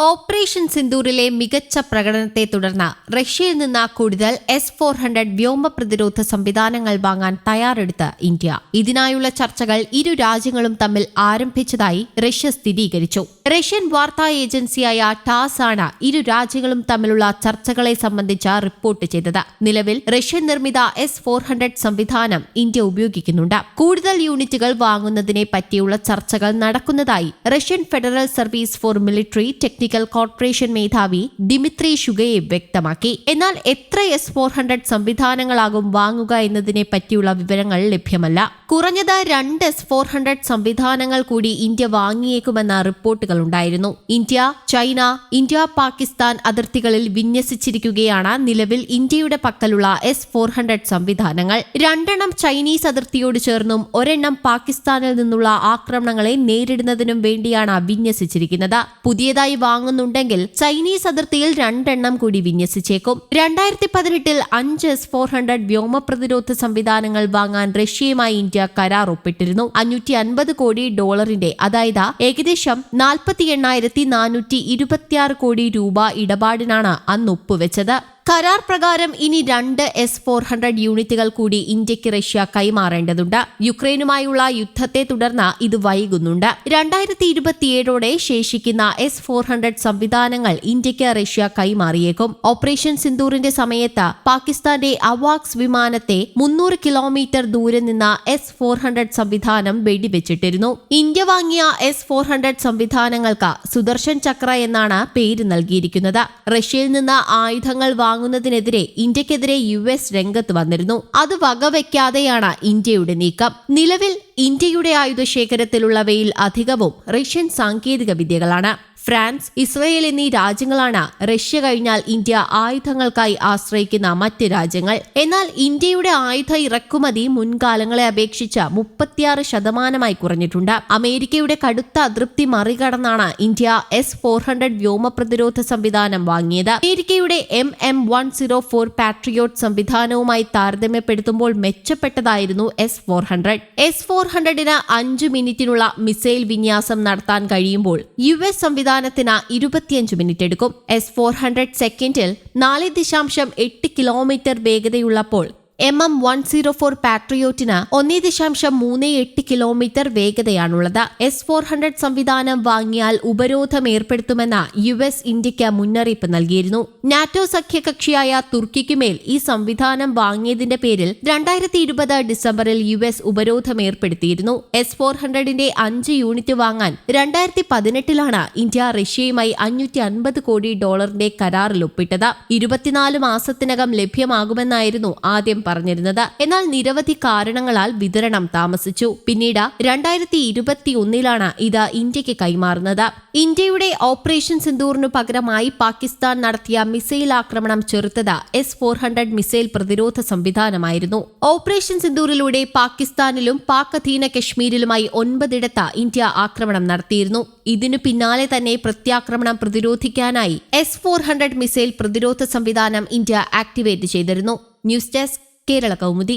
Operation സിന്ദൂറിലെ മികച്ച പ്രകടനത്തെ തുടർന്ന് റഷ്യയിൽ നിന്ന് കൂടുതൽ എസ് ഫോർ ഹൺഡ്രഡ് വ്യോമ പ്രതിരോധ സംവിധാനങ്ങൾ വാങ്ങാൻ തയ്യാറെടുത്ത് ഇന്ത്യ. ഇതിനായുള്ള ചർച്ചകൾ ഇരു രാജ്യങ്ങളും തമ്മിൽ ആരംഭിച്ചതായി റഷ്യ സ്ഥിരീകരിച്ചു. റഷ്യൻ വാർത്താ ഏജൻസിയായ ടാസ് ആണ് ഇരു രാജ്യങ്ങളും തമ്മിലുള്ള ചർച്ചകളെ സംബന്ധിച്ച റിപ്പോർട്ട് ചെയ്തത്. നിലവിൽ റഷ്യൻ നിർമ്മിത എസ് ഫോർ ഹൺഡ്രഡ് സംവിധാനം ഇന്ത്യ ഉപയോഗിക്കുന്നുണ്ട്. കൂടുതൽ യൂണിറ്റുകൾ വാങ്ങുന്നതിനെ പറ്റിയുള്ള ചർച്ചകൾ നടക്കുന്നതായി Russian federal service for military technical corporation മേധാവി ദിമിത്രി ഷുഗയെ വ്യക്തമാക്കി. എന്നാൽ എത്ര എസ് ഫോർ ഹൺഡ്രഡ് സംവിധാനങ്ങളാകും വാങ്ങുക എന്നതിനെ പറ്റിയുള്ള വിവരങ്ങൾ ലഭ്യമല്ല. കുറഞ്ഞത് രണ്ട് എസ് ഫോർ ഹൺഡ്രഡ് സംവിധാനങ്ങൾ കൂടി ഇന്ത്യ വാങ്ങിയേക്കുമെന്ന റിപ്പോർട്ടുകൾ ഉണ്ടായിരുന്നു. ഇന്ത്യ ചൈന ഇന്ത്യ പാകിസ്ഥാൻ അതിർത്തികളിൽ വിന്യസിച്ചിരിക്കുകയാണ് നിലവിൽ ഇന്ത്യയുടെ പക്കലുള്ള എസ് ഫോർ ഹൺഡ്രഡ് സംവിധാനങ്ങൾ. രണ്ടെണ്ണം ചൈനീസ് അതിർത്തിയോട് ചേർന്നും ഒരെണ്ണം പാകിസ്ഥാനിൽ നിന്നുള്ള ആക്രമണങ്ങളെ നേരിടുന്നതിനും വേണ്ടിയാണ് വിന്യസിച്ചിരിക്കുന്നത്. പുതിയതായി വാങ്ങുന്നുണ്ടെങ്കിൽ ചൈനീസ് അതിർത്തിയിൽ രണ്ടെണ്ണം കൂടി വിന്യസിച്ചേക്കും. രണ്ടായിരത്തി പതിനെട്ടിൽ അഞ്ച് എസ് ഫോർ ഹൺഡ്രഡ് വ്യോമ പ്രതിരോധ സംവിധാനങ്ങൾ വാങ്ങാൻ റഷ്യയുമായി ഇന്ത്യ കരാർ ഒപ്പിട്ടിരുന്നു. അഞ്ഞൂറ്റി അൻപത് കോടി ഡോളറിന്റെ അതായത് ഏകദേശം നാൽപ്പത്തി എണ്ണായിരത്തി നാനൂറ്റി ഇരുപത്തിയാറ് കോടി രൂപ ഇടപാടിനാണ് അന്ന് ഒപ്പുവെച്ചത്. കരാർ പ്രകാരം ഇനി രണ്ട് എസ് ഫോർ ഹൺഡ്രഡ് യൂണിറ്റുകൾ കൂടി ഇന്ത്യയ്ക്ക് റഷ്യ കൈമാറേണ്ടതുണ്ട്. യുക്രൈനുമായുള്ള യുദ്ധത്തെ തുടർന്ന് ഇത് വൈകുന്നുണ്ട്. രണ്ടായിരത്തി ഇരുപത്തിയേഴോടെ ശേഷിക്കുന്ന എസ് ഫോർ ഹൺഡ്രഡ് സംവിധാനങ്ങൾ ഇന്ത്യയ്ക്ക് റഷ്യ കൈമാറിയേക്കും. ഓപ്പറേഷൻ സിന്ദൂറിന്റെ സമയത്ത് പാകിസ്ഥാന്റെ അവാക്സ് വിമാനത്തെ മുന്നൂറ് കിലോമീറ്റർ ദൂരെ നിന്ന് എസ് ഫോർ ഹൺഡ്രഡ് സംവിധാനം വെടിവെച്ചിട്ടിരുന്നു. ഇന്ത്യ വാങ്ങിയ എസ് ഫോർ ഹൺഡ്രഡ് സംവിധാനങ്ങൾക്ക് സുദർശൻ ചക്ര എന്നാണ് പേര് നൽകിയിരിക്കുന്നത്. റഷ്യയിൽ നിന്ന് ആയുധങ്ങൾ വാങ്ങുന്നതിനെതിരെ ഇന്ത്യക്കെതിരെ യു എസ് രംഗത്ത് വന്നിരുന്നു. അത് വകവെക്കാതെയാണ് ഇന്ത്യയുടെ നീക്കം. നിലവിൽ ഇന്ത്യയുടെ ആയുധ ശേഖരത്തിലുള്ളവയിൽ അധികവും റഷ്യൻ സാങ്കേതിക വിദ്യകളാണ്. ഫ്രാൻസ് ഇസ്രയേൽ എന്നീ രാജ്യങ്ങളാണ് റഷ്യ കഴിഞ്ഞാൽ ഇന്ത്യ ആയുധങ്ങൾക്കായി ആശ്രയിക്കുന്ന മറ്റ് രാജ്യങ്ങൾ. എന്നാൽ ഇന്ത്യയുടെ ആയുധ ഇറക്കുമതി മുൻകാലങ്ങളെ അപേക്ഷിച്ച് മുപ്പത്തിയാറ് ശതമാനമായി കുറഞ്ഞിട്ടുണ്ട്. അമേരിക്കയുടെ കടുത്ത അതൃപ്തി മറികടന്നാണ് ഇന്ത്യ എസ് ഫോർ ഹൺഡ്രഡ് വ്യോമ പ്രതിരോധ സംവിധാനം വാങ്ങിയത്. അമേരിക്കയുടെ M M one zero four Patriot സംവിധാനവുമായി താരതമ്യപ്പെടുത്തുമ്പോൾ മെച്ചപ്പെട്ടതായിരുന്നു S four hundred. S four ഹൺഡ്രഡിന് അഞ്ചു മിനിറ്റിനുള്ള മിസൈൽ വിന്യാസം നടത്താൻ കഴിയുമ്പോൾ യു എസ് സംവിധാനത്തിന് ഇരുപത്തിയഞ്ച് മിനിറ്റ് എടുക്കും. എസ് ഫോർ ഹൺഡ്രഡ് സെക്കൻഡിൽ നാല് ദശാംശം എട്ട് kilometre വേഗതയുള്ളപ്പോൾ M M one zero four പാട്രിയോറ്റിന് ഒന്നേ ദശാംശം മൂന്ന് എട്ട് കിലോമീറ്റർ വേഗതയാണുള്ളത്. എസ് ഫോർ ഹൺഡ്രഡ് സംവിധാനം വാങ്ങിയാൽ ഉപരോധം ഏർപ്പെടുത്തുമെന്ന് യു എസ് ഇന്ത്യയ്ക്ക് മുന്നറിയിപ്പ് നൽകിയിരുന്നു. നാറ്റോ സഖ്യകക്ഷിയായ തുർക്കിക്കുമേൽ ഈ സംവിധാനം വാങ്ങിയതിന്റെ പേരിൽ രണ്ടായിരത്തി ഇരുപത് ഡിസംബറിൽ യു എസ് ഉപരോധം ഏർപ്പെടുത്തിയിരുന്നു. എസ് ഫോർ ഹൺഡ്രഡിന്റെ അഞ്ച് യൂണിറ്റ് വാങ്ങാൻ രണ്ടായിരത്തി പതിനെട്ടിലാണ് ഇന്ത്യ റഷ്യയുമായി അഞ്ഞൂറ്റി അൻപത് കോടി ഡോളറിന്റെ കരാറിൽ ഒപ്പിട്ടത്. ഇരുപത്തിനാല് മാസത്തിനകം ലഭ്യമാകുമെന്നായിരുന്നു ആദ്യം പറഞ്ഞിരുന്നത്. എന്നാൽ നിരവധി കാരണങ്ങളാൽ വിതരണം താമസിച്ചു. പിന്നീട് രണ്ടായിരത്തി ഇരുപത്തി ഒന്നിലാണ് ഇത് ഇന്ത്യയ്ക്ക് കൈമാറുന്നത്. ഇന്ത്യയുടെ ഓപ്പറേഷൻ സിന്ദൂറിനു പകരമായി പാകിസ്ഥാൻ നടത്തിയ മിസൈൽ ആക്രമണം ചെറുത്തത് എസ് ഫോർ ഹൺഡ്രഡ് മിസൈൽ പ്രതിരോധ സംവിധാനമായിരുന്നു. ഓപ്പറേഷൻ സിന്ദൂറിലൂടെ പാകിസ്ഥാനിലും പാക് അധീന കശ്മീരിലുമായി ഒൻപതിടത്ത് ഇന്ത്യ ആക്രമണം നടത്തിയിരുന്നു. ഇതിനു പിന്നാലെ തന്നെ പ്രത്യാക്രമണം പ്രതിരോധിക്കാനായി എസ് ഫോർ ഹൺഡ്രഡ് മിസൈൽ പ്രതിരോധ സംവിധാനം ഇന്ത്യ ആക്ടിവേറ്റ് ചെയ്തിരുന്നു. News desk Kerala Kaumudi